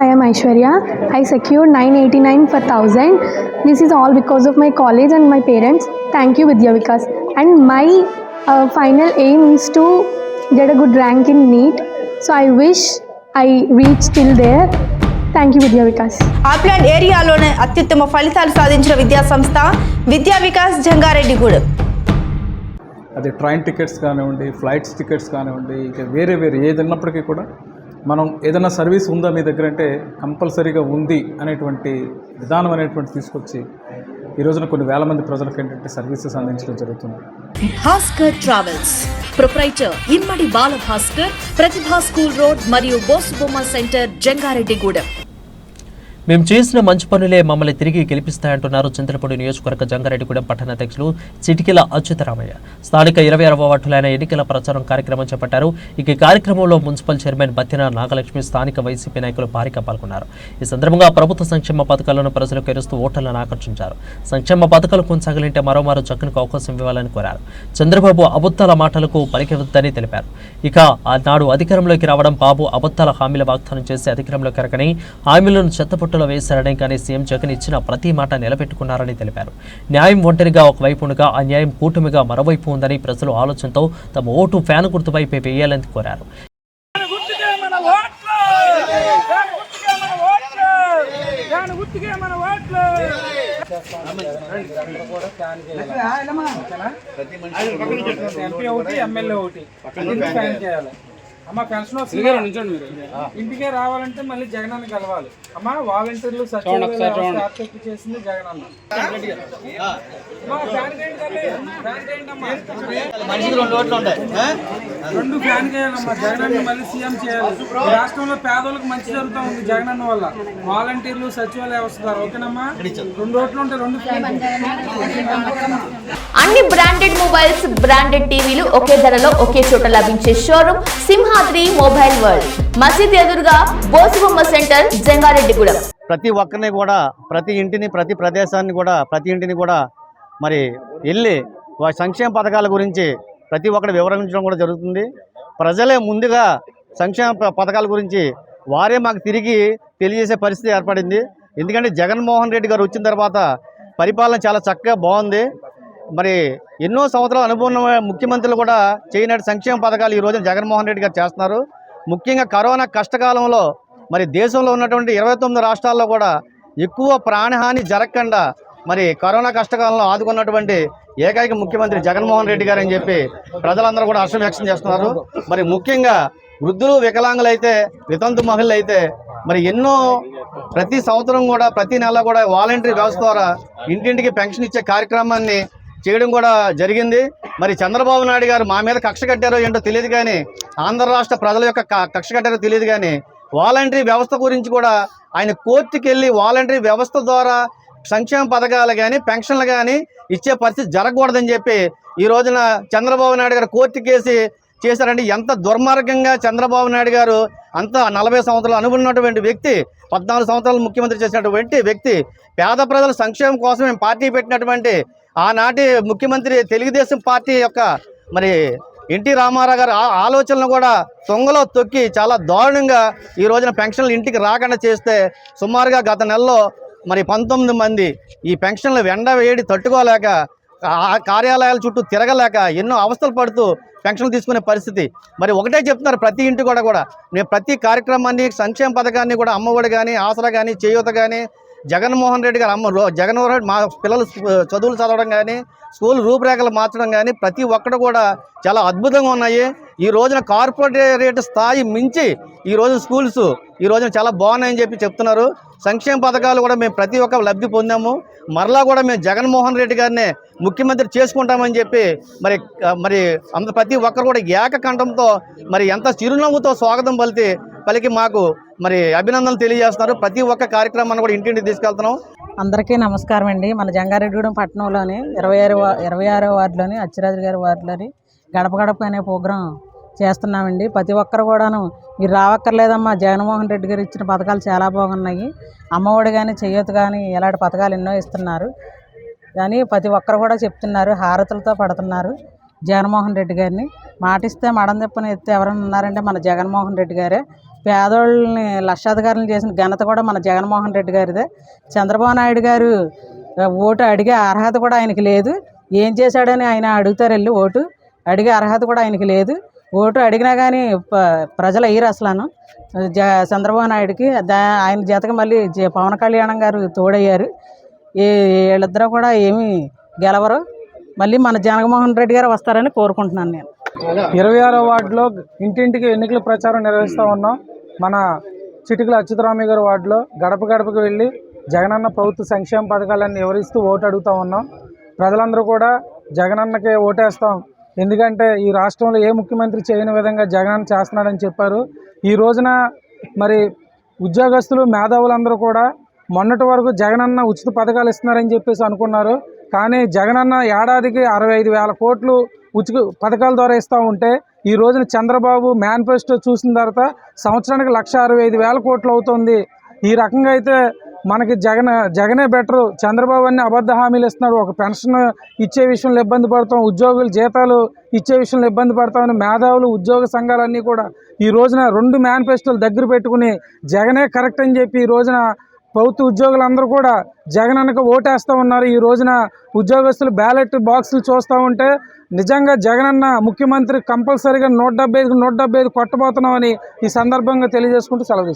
I am Aishwarya. I secured 989 for 1000. This is all because of my college and my parents. Thank you, Vidya Vikas. And my uh, final aim is to get a good rank in NEET. So I wish I reach till there. Thank you, Vidya Vikas. ఆప్లాండ్ ఏరియాలోనే అత్యుత్తమ ఫలితాలు సాధించిన విద్యా సంస్థ విద్యా వికాస్ జంగారెడ్డిగూడెం అది train tickets కానివ్వండి flights tickets కానివ్వండి ఇక వేరే వేరే ఏది ఉన్నప్పటికీ కూడా మనం ఏదైనా సర్వీస్ ఉందా మీ దగ్గర అంటే కంపల్సరీగా ఉంది అనేటువంటి విధానం అనేటువంటి తీసుకొచ్చి ఈ రోజున కొన్ని వేల మంది ప్రజలకు ఏంటంటే సర్వీసెస్ అందించడం జరుగుతుంది. Bhaskar travels proprietor Immadi Bala Bhaskar Pratibha school road మరియు బోసుబొమ్మ సెంటర్ జంగారెడ్డిగూడెం. మేము చేసిన మంచి పనులే మమ్మల్ని తిరిగి గెలిపిస్తాయంటున్నారు చింతలపూడి నియోజకవర్గ జంగారెడ్డిగూడెం పట్టణ అధ్యక్షులు చిటికిల అచ్యుతరామయ్య. స్థానిక ఇరవై ఆరవ వార్డులైన ఎన్నికల ప్రచారం కార్యక్రమం చేపట్టారు. ఇక ఈ కార్యక్రమంలో మున్సిపల్ చైర్మన్ బత్తిన నాగలక్ష్మి స్థానిక వైసీపీ నాయకులు భారీగా పాల్గొన్నారు. ఈ సందర్భంగా ప్రభుత్వ సంక్షేమ పథకాలను ప్రజలకు ఎరుస్తూ ఓటర్లను ఆకర్షించారు. సంక్షేమ పథకాలు కొనసాగాలంటే మరోమారు జగన్కు అవకాశం ఇవ్వాలని కోరారు. చంద్రబాబు అబద్ధాల మాటలకు పలికివద్దని తెలిపారు. ఇక ఆనాడు అధికారంలోకి రావడం బాబు అబద్ధాల హామీల వాగ్దానం చేసి అధికారంలోకి ఎరగని హామీలను చెత్తపుట్టలో వేశారని కానీ సీఎం జగన్ ఇచ్చిన ప్రతి మాట నిలబెట్టుకున్నారని తెలిపారు. న్యాయం ఒంటరిగా ఒకవైపు ఉండగా అన్యాయం కూటమిగా మరోవైపు ఉందని ప్రజలు ఆలోచనతో తమ ఓటు ఫ్యాన్ గుర్తుపైపై వేయాలని కోరారు. గుర్తుకే మన ఓట్లు! దాని గుర్తుకే మన ఓట్లు! దాని గుర్తుకే మన ఓట్లు! ఎంపీ ఒకటి ఎమ్మెల్యే ఒకటి. ఫ్యాన్ చేయాలి. అమ్మ పెన్షన్ వస్తుంది ఇంటికే రావాలంటే మళ్ళీ జగన్ అన్న కలవాలి. అమ్మ వాలంటీర్లు సచివాలయాలు చేసింది జగన్ అన్న అమ్మ, ఫ్యాన్ చేయండి తల్లి. ఫ్యాన్ చేయండి అమ్మా. రెండు ఫ్యాన్ చేయాలమ్మా జగన్ అన్న మళ్ళీ సీఎం చేయాలి. రాష్ట్రంలో పేదలకు మంచి జరుగుతూ ఉంది జగన్ అన్న వల్ల. వాలంటీర్లు సచివాలయ వస్తున్నారు ఓకేనమ్మా? రెండు రోడ్లు ఉంటే రెండు ఫ్యాన్ అన్ని బ్రాండెడ్ మొబైల్స్ బ్రాండెడ్ టీవీలు ఒకే ధరలో ఒకే చోట లభించే షోరూమ్ సింహాద్రి మొబైల్ వరల్డ్. మసీద్ ఎదురుగా బోసుబొమ్మ సెంటర్ జంగారెడ్డిగూడెం. ప్రతి ఒక్కరిని కూడా ప్రతి ఇంటిని ప్రతి ప్రదేశాన్ని కూడా ప్రతి ఇంటిని కూడా మరి వెళ్ళి వారి సంక్షేమ పథకాల గురించి ప్రతి ఒక్కరు వివరించడం కూడా జరుగుతుంది. ప్రజలే ముందుగా సంక్షేమ ప- పథకాల గురించి వారే మాకు తిరిగి తెలియజేసే పరిస్థితి ఏర్పడింది. ఎందుకంటే జగన్మోహన్ రెడ్డి గారు వచ్చిన తర్వాత పరిపాలన చాలా చక్కగా బాగుంది. మరి ఎన్నో సంవత్సరాల అనుభవం ముఖ్యమంత్రులు కూడా చేయనట్టు సంక్షేమ పథకాలు ఈ రోజున జగన్మోహన్ రెడ్డి గారు చేస్తున్నారు. ముఖ్యంగా కరోనా కష్టకాలంలో మరి దేశంలో ఉన్నటువంటి ఇరవై తొమ్మిది రాష్ట్రాల్లో కూడా ఎక్కువ ప్రాణహాని జరగకుండా మరి కరోనా కష్టకాలంలో ఆదుకున్నటువంటి ఏకైక ముఖ్యమంత్రి జగన్మోహన్ రెడ్డి గారు అని చెప్పి ప్రజలందరూ కూడా హర్షం వ్యక్తం చేస్తున్నారు. మరి ముఖ్యంగా వృద్ధులు వికలాంగులు అయితే వితంతు మహిళలు అయితే మరి ఎన్నో ప్రతి సంవత్సరం కూడా ప్రతి నెల కూడా వాలంటరీ వ్యవస్థ ద్వారా ఇంటింటికి పెన్షన్ ఇచ్చే కార్యక్రమాన్ని చేయడం కూడా జరిగింది. మరి చంద్రబాబు నాయుడు గారు మా మీద కక్ష కట్టారో ఏంటో తెలియదు కానీ ఆంధ్ర రాష్ట్ర ప్రజల యొక్క క- కక్ష కట్టారో తెలియదు కానీ వాలంటరీ వ్యవస్థ గురించి కూడా ఆయన కోర్టుకి వెళ్ళి వాలంటరీ వ్యవస్థ ద్వారా సంక్షేమ పథకాలు కానీ పెన్షన్లు కానీ ఇచ్చే పరిస్థితి జరగకూడదని చెప్పి ఈ రోజున చంద్రబాబు నాయుడు గారు కోర్టు కేసి చేశారంటే ఎంత దుర్మార్గంగా చంద్రబాబు నాయుడు గారు అంత నలభై సంవత్సరాలు అనుకున్నటువంటి వ్యక్తి పద్నాలుగు సంవత్సరాలు ముఖ్యమంత్రి చేసినటువంటి వ్యక్తి పేద ప్రజల సంక్షేమం కోసం మేము పార్టీ పెట్టినటువంటి ఆనాటి ముఖ్యమంత్రి తెలుగుదేశం పార్టీ యొక్క మరి ఎన్టీ రామారావు గారు ఆ ఆలోచనలు కూడా తొంగలో తొక్కి చాలా దారుణంగా ఈ రోజున పెన్షన్లు ఇంటికి రాకుండా చేస్తే సుమారుగా గత నెలలో మరి పంతొమ్మిది మంది ఈ పెన్షన్లు వెండ వేడి తట్టుకోలేక కార్యాలయాల చుట్టూ తిరగలేక ఎన్నో అవస్థలు పడుతూ పెన్షన్లు తీసుకునే పరిస్థితి. మరి ఒకటే చెప్తున్నారు ప్రతి ఇంటి కూడా కూడా. మేము ప్రతి కార్యక్రమాన్ని సంక్షేమ పథకాన్ని కూడా అమ్మఒడి కానీ ఆసరా కానీ చేయూత కానీ జగన్మోహన్ రెడ్డి గారు అమ్మ జగన్మోహన్ రెడ్డి మా పిల్లలు చదువులు చదవడం కానీ స్కూల్ రూపురేఖలు మార్చడం కానీ ప్రతి ఒక్కటి కూడా చాలా అద్భుతంగా ఉన్నాయి. ఈ రోజున కార్పొరేట్ స్థాయి మించి ఈ రోజు స్కూల్స్ ఈ రోజున చాలా బాగున్నాయని చెప్పి చెప్తున్నారు. సంక్షేమ పథకాలు కూడా మేము ప్రతి ఒక్క లబ్ధి పొందాము. మరలా కూడా మేము జగన్మోహన్ రెడ్డి గారిని ముఖ్యమంత్రి చేసుకుంటామని చెప్పి మరి మరి అంత ప్రతి ఒక్కరు కూడా ఏకకంఠంతో మరి ఎంత చిరునవ్వుతో స్వాగతం పలితే పలికి మాకు మరి అభినందనలు తెలియజేస్తున్నారు. ప్రతి ఒక్క కార్యక్రమాన్ని కూడా ఇంటింటికి తీసుకెళ్తున్నాం. అందరికీ నమస్కారం అండి. మన జంగారెడ్డిగూడెం పట్టణంలోని ఇరవై ఆరు ఇరవై ఆరో వార్డులోని అచ్చిరాజు గారి వార్డులోని గడప గడప అనే ప్రోగ్రాం చేస్తున్నామండి. ప్రతి ఒక్కరు కూడాను మీరు రావక్కర్లేదమ్మా. జగన్మోహన్ రెడ్డి గారు ఇచ్చిన పథకాలు చాలా బాగున్నాయి. అమ్మఒడి కానీ చెయ్యొత్తు కానీ ఇలాంటి పథకాలు ఎన్నో ఇస్తున్నారు. కానీ ప్రతి ఒక్కరు కూడా చెప్తున్నారు హారతులతో పడుతున్నారు జగన్మోహన్ రెడ్డి గారిని. మాటిస్తే మడం తిప్పని ఎత్తే ఎవరైనా ఉన్నారంటే మన జగన్మోహన్ రెడ్డి గారే. పేదోళ్ళని లక్షాధికారులు చేసిన ఘనత కూడా మన జగన్మోహన్ రెడ్డి గారిదే. చంద్రబాబు నాయుడు గారు ఓటు అడిగే అర్హత కూడా ఆయనకి లేదు. ఏం చేశాడని ఆయన అడుగుతారు వెళ్ళి ఓటు. అడిగే అర్హత కూడా ఆయనకి లేదు. ఓటు అడిగినా కానీ ప- ప్రజలు అయ్యారు అసలు జ చంద్రబాబు నాయుడుకి దా ఆయన జతకి మళ్ళీ జ- పవన్ కళ్యాణం గారు తోడయ్యారు. వీళ్ళిద్దరూ కూడా ఏమీ గెలవరు. మళ్ళీ మన జగన్మోహన్ రెడ్డి గారు వస్తారని కోరుకుంటున్నాను నేను. ఇరవై ఆరో వార్డులో ఇంటింటికి ఎన్నికల ప్రచారం నిర్వహిస్తూ ఉన్నాం. మన చిటికల అచ్యుతరామయ్య గారి వార్డులో గడప గడపకు వెళ్ళి జగనన్న ప్రభుత్వ సంక్షేమ పథకాలన్నీ వివరిస్తూ ఓటు అడుగుతూ ఉన్నాం. ప్రజలందరూ కూడా జగనన్నకే ఓటేస్తాం. ఎందుకంటే ఈ రాష్ట్రంలో ఏ ముఖ్యమంత్రి చేయని విధంగా జగనన్న చేస్తున్నాడని చెప్పారు. ఈ రోజున మరి ఉద్యోగస్తులు మేధావులందరూ కూడా మొన్నటి వరకు జగనన్న ఉచిత పథకాలు ఇస్తున్నారని చెప్పేసి అనుకున్నారు. కానీ జగనన్న ఏడాదికి అరవై ఐదు వేల కోట్లు ఉచిత పథకాల ద్వారా ఇస్తూ ఉంటే ఈ రోజున చంద్రబాబు మేనిఫెస్టో చూసిన తర్వాత సంవత్సరానికి లక్ష అరవై ఐదు వేల కోట్లు అవుతుంది. ఈ రకంగా అయితే మనకి జగన్ జగనే బెటరు. చంద్రబాబు అన్ని అబద్ధ హామీలు ఇస్తున్నాడు. ఒక పెన్షన్ ఇచ్చే విషయంలో ఇబ్బంది పడతాం. ఉద్యోగులు జీతాలు ఇచ్చే విషయంలో ఇబ్బంది పడతామని మేధావులు ఉద్యోగ సంఘాలన్నీ కూడా ఈ రోజున రెండు మేనిఫెస్టోలు దగ్గర పెట్టుకుని జగనే కరెక్ట్ అని చెప్పి ఈ రోజున ప్రభుత్వ ఉద్యోగులందరూ కూడా జగనన్నకు ఓటేస్తూ ఉన్నారు. ఈ రోజున ఉద్యోగస్తులు బ్యాలెట్ బాక్సులు చూస్తూ ఉంటే నిజంగా జగనన్న ముఖ్యమంత్రి కంపల్సరీగా నూట డెబ్బై ఐదుకు నూట డెబ్బై ఐదు కొట్టబోతున్నామని ఈ సందర్భంగా తెలియజేసుకుంటూ సెలవు